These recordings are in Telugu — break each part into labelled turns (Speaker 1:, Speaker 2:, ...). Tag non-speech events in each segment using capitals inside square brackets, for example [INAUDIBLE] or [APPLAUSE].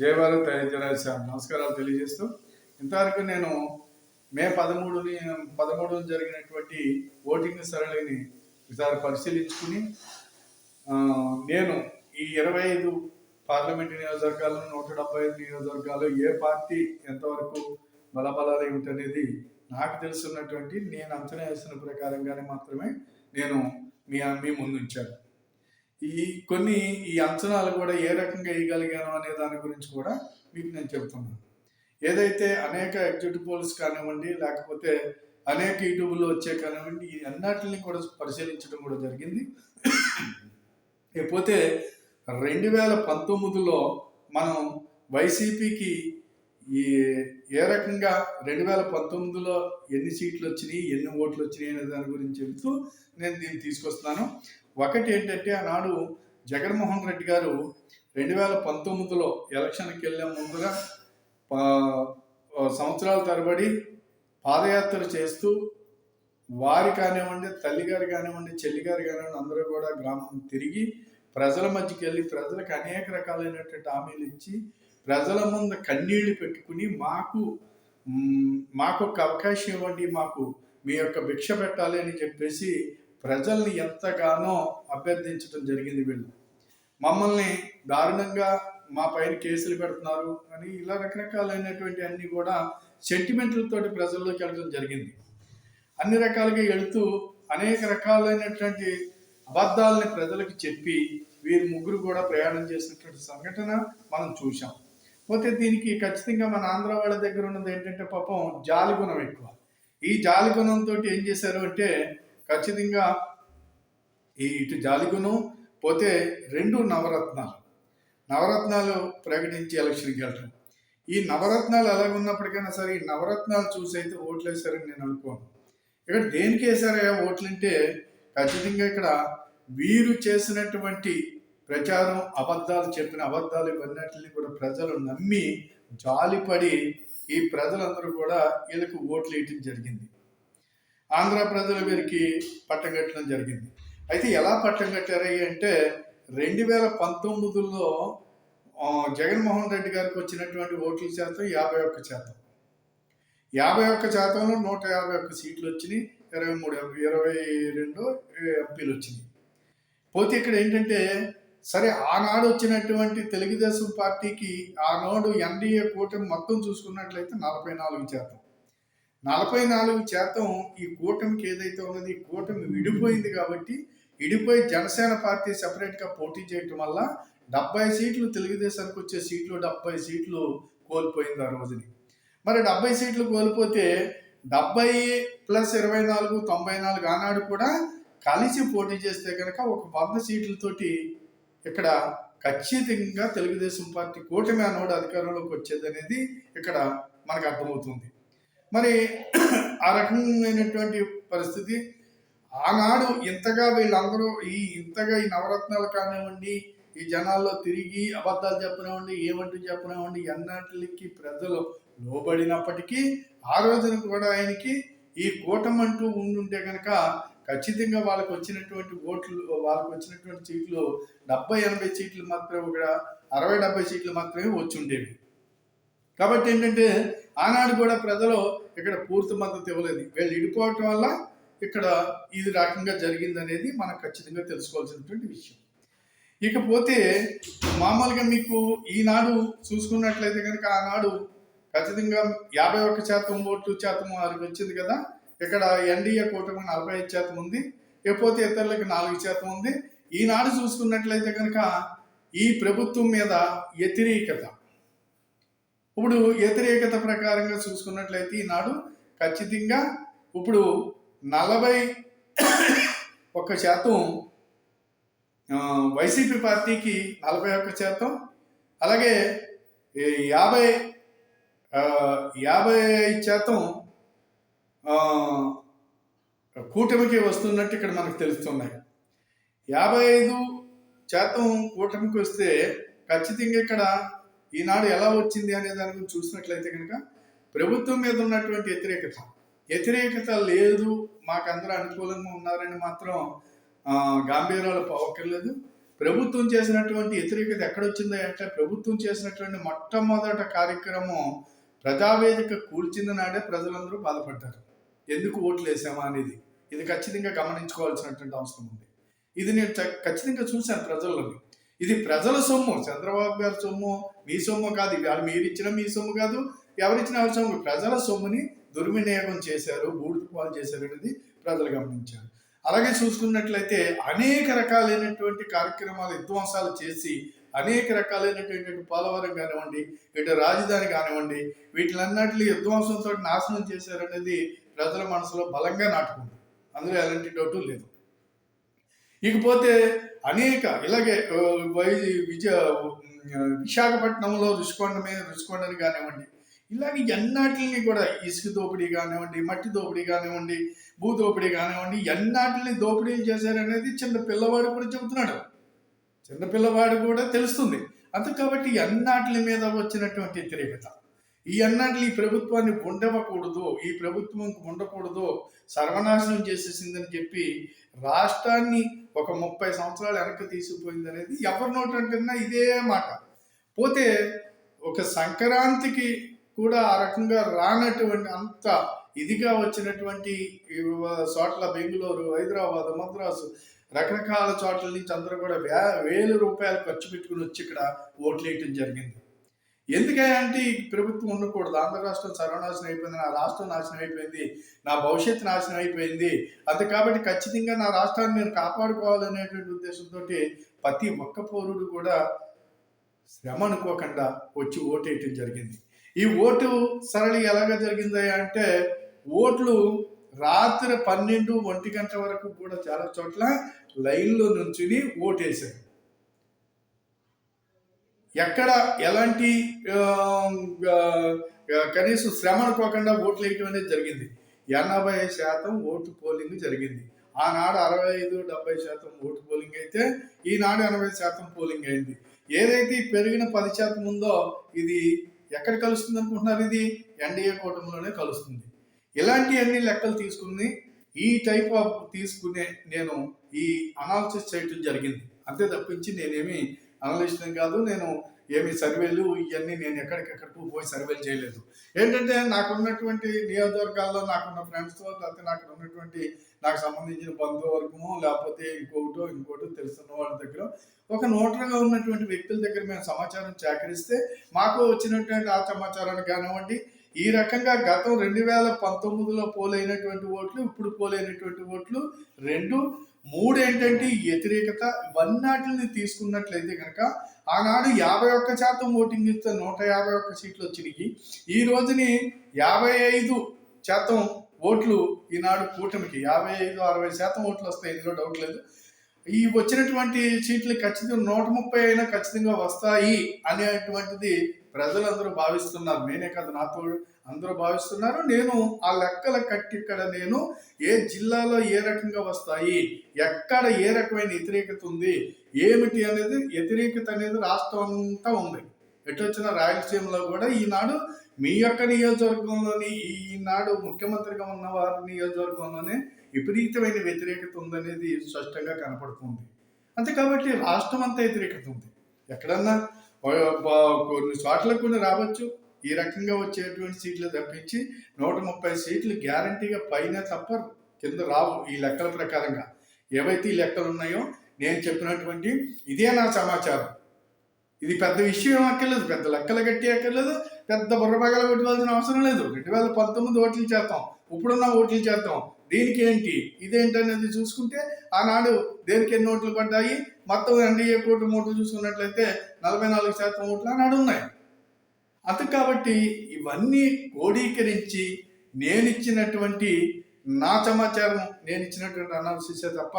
Speaker 1: జయభారత్ భారత్ సార్ నమస్కారాలు తెలియజేస్తూ ఇంతవరకు నేను మే పదమూడుని పదమూడు జరిగినటువంటి ఓటింగ్ సరళిని ఈసారి పరిశీలించుకుని నేను ఈ ఇరవై ఐదు పార్లమెంటు నియోజకవర్గాలు నూట డెబ్బై ఐదు నియోజకవర్గాలు ఏ పార్టీ ఎంతవరకు బలబలాలు ఏమిటనేది నాకు తెలుసున్నటువంటి నేను అంచనా వేసిన ప్రకారంగానే మాత్రమే నేను మీ మీ ముందు ఉంచాను. ఈ కొన్ని ఈ అంచనాలు కూడా ఏ రకంగా వేయగలిగాను అనే దాని గురించి కూడా మీకు నేను చెప్తున్నాను. ఏదైతే అనేక ఎగ్జిట్ పోల్స్ కానివ్వండి లేకపోతే అనేక యూట్యూబ్లో వచ్చే కానివ్వండి ఈ అన్నిటిని కూడా పరిశీలించడం కూడా జరిగింది. లేకపోతే రెండు వేల పంతొమ్మిదిలో మనం వైసీపీకి ఈ ఏ రకంగా రెండు వేల పంతొమ్మిదిలో ఎన్ని సీట్లు వచ్చినాయి ఎన్ని ఓట్లు వచ్చినాయి అనే దాని గురించి చెబుతూ నేను దీన్ని తీసుకొస్తున్నాను. ఒకటి ఏంటంటే ఆనాడు జగన్మోహన్ రెడ్డి గారు రెండు వేల పంతొమ్మిదిలో ఎలక్షన్కి వెళ్ళే ముందుగా సంవత్సరాల తరబడి పాదయాత్ర చేస్తూ వారి కానివ్వండి తల్లిగారు కానివ్వండి చెల్లిగారు కానివ్వండి అందరూ కూడా గ్రామం తిరిగి ప్రజల మధ్యకి వెళ్ళి ప్రజలకు అనేక రకాలైనటువంటి హామీలు ఇచ్చి ప్రజల ముందు కన్నీళ్ళు పెట్టుకుని మాకు మాకు ఒక అవకాశం ఇవ్వండి మాకు మీ యొక్క భిక్ష పెట్టాలి అని చెప్పేసి ప్రజల్ని ఎంతగానో అభ్యర్థించడం జరిగింది వీళ్ళు. మమ్మల్ని దారుణంగా మా పైన కేసులు పెడుతున్నారు అని ఇలా రకరకాలైనటువంటి అన్ని కూడా సెంటిమెంట్లతోటి ప్రజల్లోకి వెళ్ళడం జరిగింది. అన్ని రకాలుగా వెళుతూ అనేక రకాలైనటువంటి అబద్ధాలని ప్రజలకు చెప్పి వీరు ముగ్గురు కూడా ప్రయాణం చేసినటువంటి సంఘటన మనం చూసాం పోతే దీనికి ఖచ్చితంగా మన ఆంధ్ర వాళ్ళ దగ్గర ఉన్నది ఏంటంటే పాపం జాలి గుణం ఎక్కువ. ఈ జాలి గుణంతో ఏం చేశారు అంటే ఖచ్చితంగా ఈ ఇటు జాలిగును పోతే రెండు నవరత్నాలు. నవరత్నాలు ప్రకటించి ఎలక్షన్కి వెళ్ళటం. ఈ నవరత్నాలు ఎలాగున్నప్పటికైనా సరే ఈ నవరత్నాలు చూసి అయితే ఓట్లు వేశారని నేను అనుకోను. ఇక్కడ దేనికి వేశారయ్యా ఓట్లంటే ఖచ్చితంగా ఇక్కడ వీరు చేసినటువంటి ప్రచారం అబద్ధాలు చెప్పిన అబద్ధాలు ఇవన్నిటిని కూడా ప్రజలు నమ్మి జాలిపడి ఈ ప్రజలందరూ కూడా వీళ్ళకి ఓట్లు వేయటం జరిగింది. ఆంధ్ర ప్రజలు వీరికి పట్టం కట్టడం జరిగింది. అయితే ఎలా పట్టం కట్టారయ్య అంటే రెండు వేల పంతొమ్మిదిలో జగన్మోహన్ రెడ్డి గారికి వచ్చినటువంటి ఓట్ల శాతం యాభై ఒక్క శాతం. యాభై ఒక్క శాతంలో నూట యాభై ఒక్క సీట్లు వచ్చినాయి ఇరవై మూడు ఇరవై రెండు ఎంపీలు వచ్చినాయి. పోతే ఇక్కడ ఏంటంటే సరే ఆనాడు వచ్చినటువంటి తెలుగుదేశం పార్టీకి ఆనాడు ఎన్డీఏ కూటమి మొత్తం చూసుకున్నట్లయితే నలభై నాలుగు శాతం. నలభై నాలుగు శాతం ఈ కూటమికి ఏదైతే ఉన్నది ఈ కూటమి విడిపోయింది కాబట్టి విడిపోయి జనసేన పార్టీ సెపరేట్గా పోటీ చేయటం వల్ల డెబ్బై సీట్లు తెలుగుదేశానికి వచ్చే సీట్లు డెబ్బై సీట్లు కోల్పోయింది ఆ రోజుని. మరి డెబ్బై సీట్లు కోల్పోతే డెబ్బై ప్లస్ ఇరవై నాలుగు తొంభై నాలుగు ఆనాడు కూడా కలిసి పోటీ చేస్తే కనుక ఒక వంద సీట్లతోటి ఇక్కడ ఖచ్చితంగా తెలుగుదేశం పార్టీ కూటమి ఆనాడు అధికారంలోకి వచ్చేది అనేది ఇక్కడ మనకు అర్థమవుతుంది. మరి ఆ రకమైనటువంటి పరిస్థితి. ఆనాడు ఇంతగా వీళ్ళందరూ ఈ ఇంతగా ఈ నవరత్నాలు కానివ్వండి ఈ జనాల్లో తిరిగి అబద్ధాలు చెప్పనివ్వండి ఏమంటూ చెప్పనివ్వండి ఎన్నటికి ప్రజలు లోబడినప్పటికీ ఆ రోజున కూడా ఆయనకి ఈ కూటమంటూ ఉండుంటే కనుక ఖచ్చితంగా వాళ్ళకు వచ్చినటువంటి ఓట్లు వాళ్ళకు వచ్చినటువంటి సీట్లు డెబ్బై ఎనభై సీట్లు మాత్రమే కూడా అరవై డెబ్బై సీట్లు మాత్రమే వచ్చి ఉండేవి. కాబట్టి ఏంటంటే ఆనాడు కూడా ప్రజలు ఇక్కడ పూర్తి మద్దతు ఇవ్వలేదు. వీళ్ళు ఇడిపోవటం వల్ల ఇక్కడ ఇది రకంగా జరిగిందనేది మనం ఖచ్చితంగా తెలుసుకోవాల్సినటువంటి విషయం. ఇకపోతే మామూలుగా మీకు ఈనాడు చూసుకున్నట్లయితే కనుక ఆనాడు ఖచ్చితంగా యాభై ఒక్క శాతం ఓటు శాతం వారికి వచ్చింది కదా. ఇక్కడ ఎన్డీఏ కూటమి నలభై ఐదు శాతం ఉంది. లేకపోతే ఇతరులకు నాలుగు శాతం ఉంది. ఈనాడు చూసుకున్నట్లయితే కనుక ఈ ప్రభుత్వం మీద వ్యతిరేకత ఇప్పుడు వ్యతిరేకత ప్రకారంగా చూసుకున్నట్లయితే ఈనాడు ఖచ్చితంగా ఇప్పుడు నలభై ఒక్క శాతం వైసీపీ పార్టీకి నలభై ఒక్క శాతం అలాగే యాభై యాభై ఐదు శాతం కూటమికి వస్తున్నట్టు ఇక్కడ మనకు తెలుస్తున్నాయి. యాభై ఐదు శాతం కూటమికి వస్తే ఖచ్చితంగా ఇక్కడ ఈనాడు ఎలా వచ్చింది అనే దాని గురించి చూసినట్లయితే కనుక ప్రభుత్వం మీద ఉన్నటువంటి వ్యతిరేకత. వ్యతిరేకత లేదు మాకందరూ అనుకూలంగా ఉన్నారని మాత్రం గాంభీర్యాలు పోవక్కర్లేదు. ప్రభుత్వం చేసినటువంటి వ్యతిరేకత ఎక్కడొచ్చిందో అంటే ప్రభుత్వం చేసినటువంటి మొట్టమొదట కార్యక్రమం ప్రజావేదిక కూల్చిన నాడే ప్రజలందరూ బాధపడ్డారు. ఎందుకు ఓట్లు వేసామా అనేది. ఇది ఖచ్చితంగా గమనించుకోవాల్సినటువంటి అవసరం ఉంది. ఇది నేను చ- ఖచ్చితంగా చూశాను ప్రజల్లోని. ఇది ప్రజల సొమ్ము చంద్రబాబు గారి సొమ్ము మీ సొమ్ము కాదు ఇది వాళ్ళు మీరు ఇచ్చిన మీ సొమ్ము కాదు ఎవరిచ్చిన ఎవరి సొమ్ము. ప్రజల సొమ్ముని దుర్వినియోగం చేశారు బూడిద పాలు చేశారు అనేది ప్రజలు గమనించారు. అలాగే చూసుకున్నట్లయితే అనేక రకాలైనటువంటి కార్యక్రమాలు విధ్వంసాలు చేసి అనేక రకాలైనటువంటి పోలవరం కానివ్వండి ఇటు రాజధాని కానివ్వండి వీటిలన్నింటినీ విధ్వంసంతో నాశనం చేశారనేది ప్రజల మనసులో బలంగా నాటుకుంది. అందులో ఎలాంటి డౌటు లేదు. ఇకపోతే అనేక ఇలాగే వై విజయ విశాఖపట్నంలో రుషికొండ మీద రుషికొండని కానివ్వండి ఇలాగే ఎన్నాటిని కూడా ఇసుక దోపిడీ కానివ్వండి మట్టి దోపిడీ కానివ్వండి భూ దోపిడీ కానివ్వండి ఎన్నాటిని దోపిడీలు చేశారనేది చిన్న పిల్లవాడు కూడా చెబుతున్నాడు. చిన్న పిల్లవాడు కూడా తెలుస్తుంది. అంత కాబట్టి ఎన్నాటి మీద వచ్చినటువంటి వ్యతిరేకత ఈ అన్నాటిని ఈ ప్రభుత్వాన్ని ఉండవకూడదు ఈ ప్రభుత్వం ఉండకూడదు సర్వనాశనం చేసేసిందని చెప్పి రాష్ట్రాన్ని ఒక ముప్పై సంవత్సరాలు వెనక్కి తీసుకుపోయింది అనేది ఎవరి నోటంటున్నా ఇదే మాట. పోతే ఒక సంక్రాంతికి కూడా ఆ రకంగా రానటువంటి అంత ఇదిగా వచ్చినటువంటి చోట్ల బెంగళూరు హైదరాబాద్ మద్రాసు రకరకాల చోట్ల నుంచి అందరూ కూడా వే వేల రూపాయలు ఖర్చు పెట్టుకుని వచ్చి ఇక్కడ ఓట్లు వేయటం జరిగింది. ఎందుకంటే ఈ ప్రభుత్వం ఉండకూడదు? ఆంధ్ర రాష్ట్రం సర్వనాశనం అయిపోయింది నా రాష్ట్రం నాశనం అయిపోయింది నా భవిష్యత్తు నాశనం అయిపోయింది. అంతే కాబట్టి ఖచ్చితంగా నా రాష్ట్రాన్ని నేను కాపాడుకోవాలనేటువంటి ఉద్దేశంతో ప్రతి ఒక్క పౌరుడు కూడా శ్రమ అనుకోకుండా వచ్చి ఓటేయటం జరిగింది. ఈ ఓటు సరళి ఎలాగ జరిగింది అంటే ఓట్లు రాత్రి పన్నెండు ఒంటి గంట వరకు కూడా చాలా చోట్ల లైన్లో నుంచుని ఓటేశారు ఎక్కడ ఎలాంటి కనీసం శ్రమ అనుకోకుండా ఓట్లు వేయటం అనేది జరిగింది. ఎనభై శాతం ఓటు పోలింగ్ జరిగింది. ఆనాడు అరవై ఐదు డెబ్బై శాతం ఓటు పోలింగ్ అయితే ఈనాడు ఎనభై శాతం పోలింగ్ అయింది. ఏదైతే పెరిగిన పది శాతం ఉందో ఇది ఎక్కడ కలుస్తుంది అనుకుంటున్నారు ఇది? ఎన్డీఏ కూటమిలోనే కలుస్తుంది. ఇలాంటి అన్ని లెక్కలు తీసుకుని ఈ టైప్ ఆఫ్ తీసుకునే నేను ఈ అనాలిసిస్ చేయటం జరిగింది. అంతే తప్పించి నేనేమి అనలిస్ట్ని కాదు నేను ఏమి సర్వేలు ఇవన్నీ నేను ఎక్కడికెక్కడికి పోయి సర్వేలు చేయలేదు. ఏంటంటే నాకున్నటువంటి నియోజకవర్గాల్లో నాకున్న ఫ్రెండ్స్తో లేకపోతే నాకు ఉన్నటువంటి నాకు సంబంధించిన బంధువర్గము లేకపోతే ఇంకొకటో ఇంకోటో తెలుస్తున్న వాళ్ళ దగ్గర ఒక నోటర్గా ఉన్నటువంటి వ్యక్తుల దగ్గర మేము సమాచారం సేకరిస్తే మాకు వచ్చినటువంటి ఆ సమాచారాన్ని కానివ్వండి ఈ రకంగా గతం రెండు వేల పంతొమ్మిదిలో పోలైనటువంటి ఓట్లు ఇప్పుడు పోలైనటువంటి ఓట్లు రెండు మూడు ఏంటంటే వ్యతిరేకత వ్యతిరేకత ఇవన్నాటిని తీసుకున్నట్లయితే కనుక ఆనాడు యాభై ఒక్క శాతం ఓటింగ్ ఇస్తే నూట యాభై ఒక్క సీట్లు వచ్చినాయి. ఈ రోజుని యాభై ఐదు శాతం ఓట్లు ఈనాడు కూటమికి యాభై ఐదు అరవై శాతం ఓట్లు వస్తాయి. ఇందులో డౌట్ లేదు. ఈ వచ్చినటువంటి సీట్లు ఖచ్చితంగా నూట ముప్పై అయినా ఖచ్చితంగా వస్తాయి అనేటువంటిది ప్రజలందరూ భావిస్తున్నారు. నేనే కదా నాతో అందరూ భావిస్తున్నారు. నేను ఆ లెక్కల కట్టి ఇక్కడ నేను ఏ జిల్లాలో ఏ రకంగా వస్తాయి ఎక్కడ ఏ రకమైన వ్యతిరేకత ఉంది ఏమిటి అనేది వ్యతిరేకత అనేది రాష్ట్రం అంతా ఉంది. ఎటు వచ్చిన రాయలసీమలో కూడా ఈనాడు మీ యొక్క నియోజకవర్గంలోని ఈనాడు ముఖ్యమంత్రిగా ఉన్న వారి నియోజకవర్గంలోనే విపరీతమైన వ్యతిరేకత ఉందనేది స్పష్టంగా కనపడుతుంది. అంతే కాబట్టి రాష్ట్రం అంతా వ్యతిరేకత ఉంది. ఎక్కడన్నా కొన్ని చోట్ల కొన్ని రావచ్చు. ఈ రకంగా వచ్చేటువంటి సీట్లు తప్పించి నూట ముప్పై సీట్లు గ్యారంటీగా పైన తప్ప కింద రావు ఈ లెక్కల ప్రకారంగా. ఏవైతే ఈ లెక్కలు ఉన్నాయో నేను చెప్పినటువంటి ఇదే నా సమాచారం. ఇది పెద్ద విషయం అక్కర్లేదు పెద్ద లెక్కలు కట్టి అక్కర్లేదు పెద్ద బుర్రపగల కొట్టుకోవాల్సిన అవసరం లేదు. రెండు వేల పంతొమ్మిది ఓట్లు చేస్తాం ఇప్పుడున్న ఓట్లు చేస్తాం. దీనికి ఏంటి? ఇదేంటి అనేది చూసుకుంటే ఆనాడు దేనికి ఎన్ని ఓట్లు పడ్డాయి? మొత్తం ఎన్డీఏ కూటమి ఓట్లు చూసుకున్నట్లయితే నలభై నాలుగు శాతం ఓట్లు నాడు ఉన్నాయి. అది కాబట్టి ఇవన్నీ క్రోడీకరించి నేను ఇచ్చినటువంటి నా సమాచారం నేను ఇచ్చినటువంటి అనాలిసిస్ తప్ప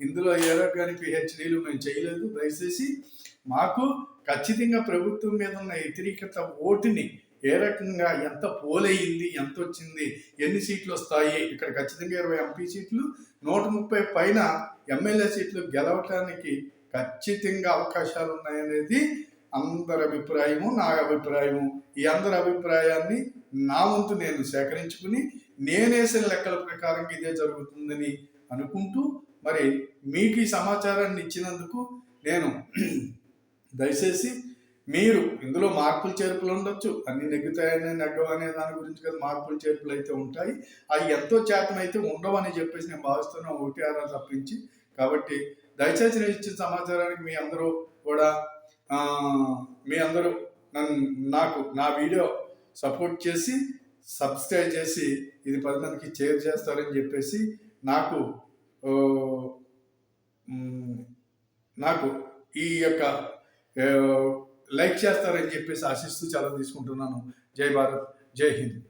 Speaker 1: ఇందులో ఏ రకాని పిహెచ్డీలు మేము చేయలేదు. దయచేసి మాకు ఖచ్చితంగా ప్రభుత్వం మీద ఉన్న వ్యతిరేకత ఓటుని ఏ రకంగా ఎంత పోలయ్యింది ఎంత వచ్చింది ఎన్ని సీట్లు వస్తాయి ఇక్కడ ఖచ్చితంగా ఇరవై ఎంపీ సీట్లు నూట ముప్పై పైన ఎమ్మెల్యే సీట్లు గెలవటానికి ఖచ్చితంగా అవకాశాలు ఉన్నాయనేది అందరి అభిప్రాయము నా అభిప్రాయము. ఈ అందరి అభిప్రాయాన్ని నా వంతు నేను సేకరించుకుని నేనేసిన లెక్కల ప్రకారం ఇదే జరుగుతుందని అనుకుంటూ మరి మీకు ఈ సమాచారాన్ని ఇచ్చినందుకు నేను [CLEARS THROAT] దయచేసి మీరు ఇందులో మార్పులు చేర్పులు ఉండొచ్చు. అన్ని నెగ్గుతాయని నెగ్గవు అనే దాని గురించి కదా మార్పులు చేర్పులు అయితే ఉంటాయి. అవి ఎంతో శాతం అయితే ఉండవని చెప్పేసి నేను భావిస్తున్నా ఒకటి ఆరా తప్పించి. కాబట్టి దయచేసి నేను ఇచ్చిన సమాచారానికి మీ అందరూ కూడా మీ అందరూ నన్ను నాకు నా వీడియో సపోర్ట్ చేసి సబ్స్క్రైబ్ చేసి ఇది పది మందికి షేర్ చేస్తారని చెప్పేసి నాకు నాకు ఈ యొక్క లైక్ చేస్తారని చెప్పేసి ఆశిస్తూ సెలవు తీసుకుంటున్నాను. జై భారత్ జై హింద్.